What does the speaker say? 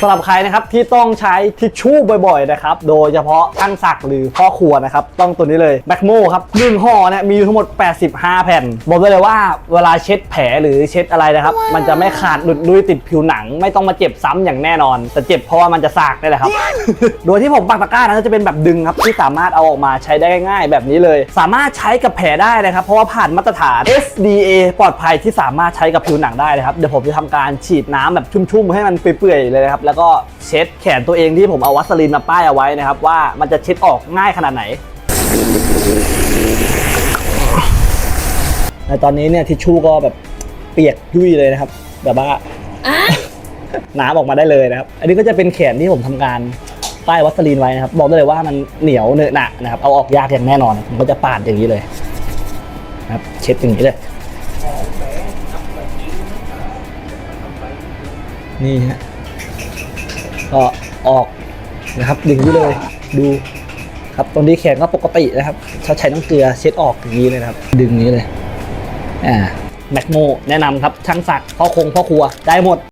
สำหรับใครนะครับที่ต้องใช้ทิชชู่บ่อยๆนะครับโดยเฉพาะช่างศักดิ์หรือพ่อครัวนะครับต้องตัวนี้เลยแบคโมครับหนึ่งห่อเนี่ยมีอยู่ทั้งหมด 85 แผ่น บอกได้เลยว่าเวลาเช็ดแผลหรือเช็ดอะไรนะครับ มันจะไม่ขาดหลุดลุยติดผิวหนัง ไม่ต้องมาเจ็บซ้ำอย่างแน่นอน แต่เจ็บเพราะว่ามันจะสากนี่แหละครับ โดยที่ผมปักตะกร้านะจะเป็นแบบดึงครับที่สามารถเอาออกมาใช้ได้ง่ายๆ แบบนี้เลย สามารถใช้กับแผลได้นะครับ เพราะว่าผ่านมาตรฐาน SDA ปลอดภัยที่สามารถใช้กับผิวหนังได้นะครับเดี๋ยวผมจะทำการฉีดน้ำแบบชุ่มๆให้มันเปื่อยๆเลยนะครับแล้วก็เช็ดแขนตัวเองที่ผมเอาวัสลีนมาป้ายเอาไว้นะครับ ว่ามันจะเช็ดออกง่ายขนาดไหน ในตอนนี้เนี่ยทิชชู่ก็แบบเปียกยุ่ยเลยนะครับ แบบว่าน้ำออกมาได้เลยนะครับ อันนี้ก็จะเป็นแขนที่ผมทำการป้ายวัสลีนไว้นะครับ บอกได้เลยว่ามันเหนียวเนอะหนะนะครับ เอาออกยากอย่างแน่นอนผมก็จะปาดอย่างนี้เลยนะครับ เช็ดอย่างนี้เลย นี่ฮะ ก็ออกนะครับดึงไปเลยดูครับตรงนี้แขนก็ปกตินะครับถ้าใช้น้ำเกลือเช็ดออกอย่างนี้เลยนะครับ ดึงนี้เลยอ่าแมกโมแนะนำครับช่างสักพ่อคงพ่อครัวได้หมด